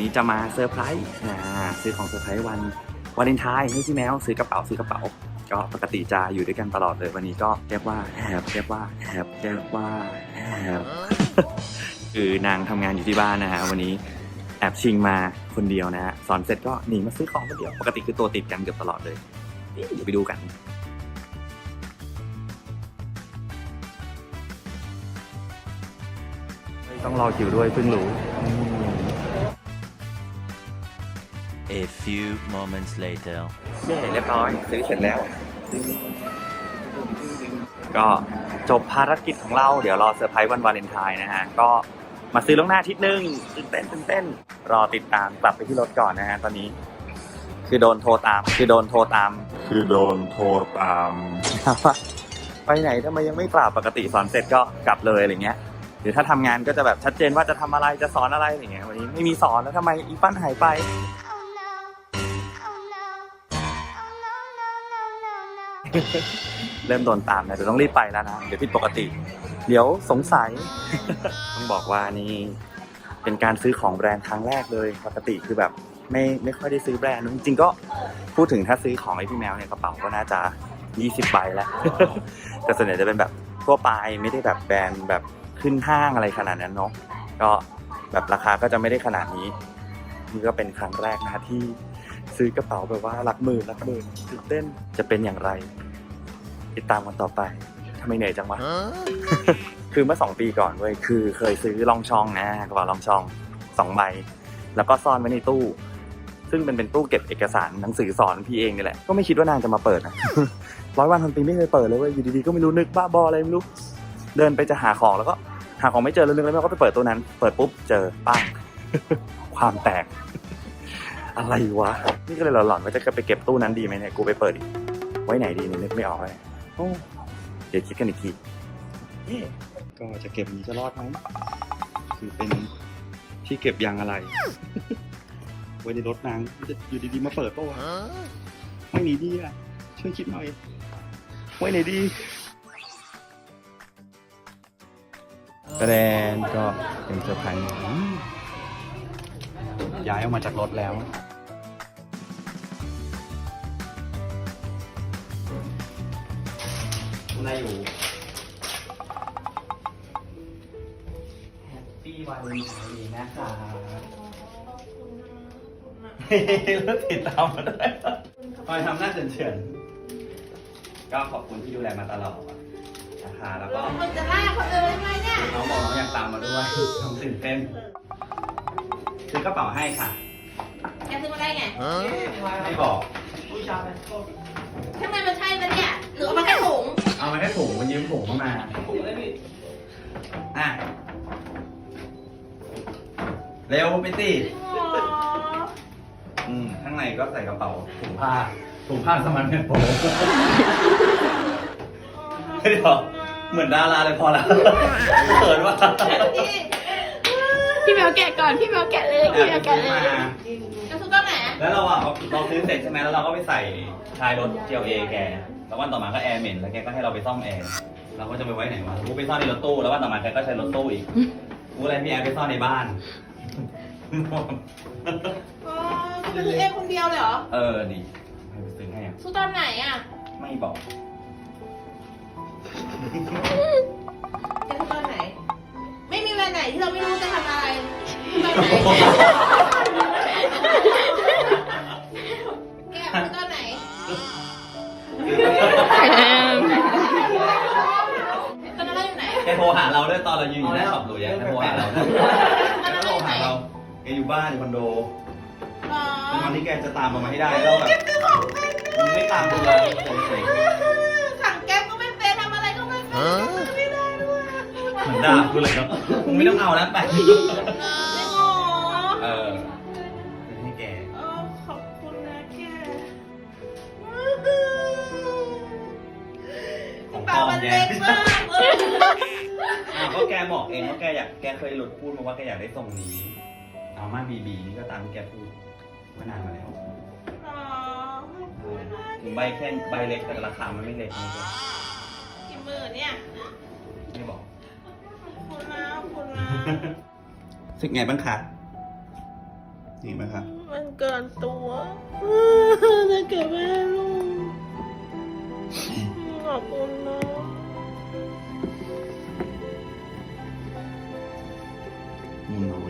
นี้จะมาเซอร์ไพรส์อ่าซื้อของเซอร์ไพรส์วันวาเลนไทน์ให้พี่แมวซื้อกระเป๋าซื้อกระเป๋า ก็ปกติจะอยู่ด้วยกันตลอดเลยวันนี้ก็เรียกว่าแอบเรียกว่าแอบเรียกว่าแอบคือนางทำงานอยู่ที่บ้านนะฮะวันนี้แอบชิงมาคนเดียวนะฮะสอนเสร็จก็หนีมาซื้อของคนเดียว ปกติคือตัวติดกันเกือบตลอดเลยเดี๋ยวไปดูกันต้องรอคิวด้วยเพิ่งรู้ A few moments later. เย้เรียบร้อยซื้อเสร็จแล้ว ก็จบภารกิจของเรา เดี๋ยวรอเซอร์ไพรส์วันวาเลนไทน์นะฮะ ก็มาซื้อล่วงหน้าอาทิตย์หนึงตื่นเต้นตื่นเต้น รอติดตามกลับไปที่รถก่อนนะฮะตอนนี้ คือโดนโทรตาม คือโดนโทรตาม คือโดนโทรตามว่าไปไหนทำไมยังไม่กลับปกติสอนเสร็จก็กลับเลยอะไรเงี้ยหรือถ้าทำงานก็จะแบบชัดเจนว่าจะทำอะไรจะสอนอะไรอะไรเงี้ยวันนี้ไม่มีสอนแล้วทำไมอีปั้นหายไป เริ่มโดนตามนะเดี๋ยวต้องรีบไปแล้วนะ เดี๋ยวผิดปกติ เดี๋ยวสงสัย ต้องบอกว่านี่เป็นการซื้อของแบรนด์ครั้งแรกเลยปกติคือแบบไม่ไม่ค่อยได้ซื้อแบรนด์จริงๆก็พูดถึงถ้าซื้อของไอ้พี่แมวเนี่ยกระเป๋าก็น่าจะ 20ใบแล้ว แต่ส่วนใหญ่จะเป็นแบบทั่วไปไม่ได้แบบแบรนด์แบบขึ้นห้างอะไรขนาดนั้นเนาะก็แบบราคาก็จะไม่ได้ขนาดนี้ นี่ก็เป็นครั้งแรกนะที่ ซื้อกระเป๋าแบบว่าหลักหมื่นหลักหมื่นตื่นเต้นจะเป็นอย่างไร ติดตามกันต่อไปทำไมเหนื่อยจังวะ คือเมื่อสองปีก่อนเว้ยคือเคยซื้อลองช่องนะกระเป๋าลองช่องสองใบ แล้วก็ซ่อนไว้ในตู้ ซึ่งเป็นเป็นตู้เก็บเอกสารหนังสือสอนพี่เองนี่แหละ ก็ไม่คิดว่านางจะมาเปิดนะร้อยวันพันปีไม่เคยเปิดเลยเว้ยอยู่ดีๆก็ไม่รู้นึกบ้าบออะไรไม่รู้ เดินไปจะหาของแล้วก็หาของไม่เจอแล้วนึกแล้วก็ไปเปิดตู้นั้น เปิดปุ๊บเจอปังความแตก อะไรวะ นี่ก็เลยหลอนๆว่าจะไปเก็บตู้นั้นดีไหมเนี่ย กูไปเปิดอีก ไว้ไหนดีเนี่ยนึกไม่ออกเลยโอ้เดี๋ยวคิดกันอีกที ก็จะเก็บนี้จะรอดไหม คือเป็นที่เก็บยางอะไร ไว้ในรถนางจะอยู่ดีๆมาเปิดปะวะไว้ไหนดีอะ ช่วยคิดหน่อย ไว้ไหนดีแสดงก็เป็นเซอร์ไพรส์ ย้ายออกมาจากรถแล้วอะไรอยู่แฮปปี้วันนี้นะครับแล้วติดตามมาด้วยคอยทำหน้าเฉือนๆก็ขอบคุณที่ดูแลมาตลอดนะคะแล้วก็คนจะล่าคนอื่นทำไมเนี่ยน้องบอกน้องอยากตามมาด้วยน้องตื่นเต้น ซื้อกระเป๋าให้ค่ะ แกซื้อมาได้ไงไม่บอก ทำไมมันใช่ปะเนี่ย หรือเอามาแค่ถุงเอามาแค่ถุงมันยืมถุงเข้ามาอะ เร็วไปสิอืมข้างในก็ใส่กระเป๋าถุงผ้า ถุงผ้าสมันเป็นโปเดี๋ยวเหมือนดาราเลยพอแล้วเขินว่ะ พี่ แมวแกะก่อน พี่แมวแกะเลยแอพี่แมบวซื้แกะอเลยมาจะซื้อตอนไหนแล้วเราอะเราซื้อเสร็จใช่ไหมแล้วเราก็ไปใส่ท้ายรถ GLA แก แล้ววันต่อมาก็แอร์เหม็นแล้วแกก็ให้เราไปซ่อมแอร์ เราก็จะไปไว้ไหนวะกูไปซ่อนในรถตู้ แล้ววันต่อมาแกก็ใช้รถตู้อีก กูเลยพี่แอร์ไปซ่อนในบ้าน อ๋อจะซื้อเองคนเดียวเลยเหรอเออดิให้ไปซื้อให้อะซื้อตอนไหนอะไม่บอกแกซื้อตอนไหน ไม่มีวันไหนที่เราไม่รู้จะทำ แกซื้อตอนไหน ตอนนั้นเราอยู่ไหน แกโทรหาเราด้วยตอนเรายืนอยู่หน้าช็อปหลุยอะแกโทรหาเราด้วยแกโทรหาเราแกอยู่บ้านอยู่คอนโดอ๋อวันที่แกจะตามมาให้ได้แล้วแบบมึงไม่ตามกูเลยเฉยสั่ ด่ากูเลยเนาะมึงไม่ต้องเอาแล้วไปจริงเหรอเออซื้อให้แกเออขอบคุณนะแกของเปล่าปลอมมันแกเล็กมากเอออ้าวก็แกบอกเองว่าแกอยากแกเคยหลุดพูดมาว่าแกอยากได้ทรงนี้เอามาบีบีนี่ก็ตามที่แกพูดเมื่อนานมาแล้วอ๋อขอบคุณนะถึงใบแค่ใบเล็กแต่ราคามันไม่เล็กนี่แก กี่หมื่นเนี่ย สึกไงบ้างคะอีกไหมครับมันเกินตัวจะเก็บไว้ให้ลูกขอบคุณนะมีน้อย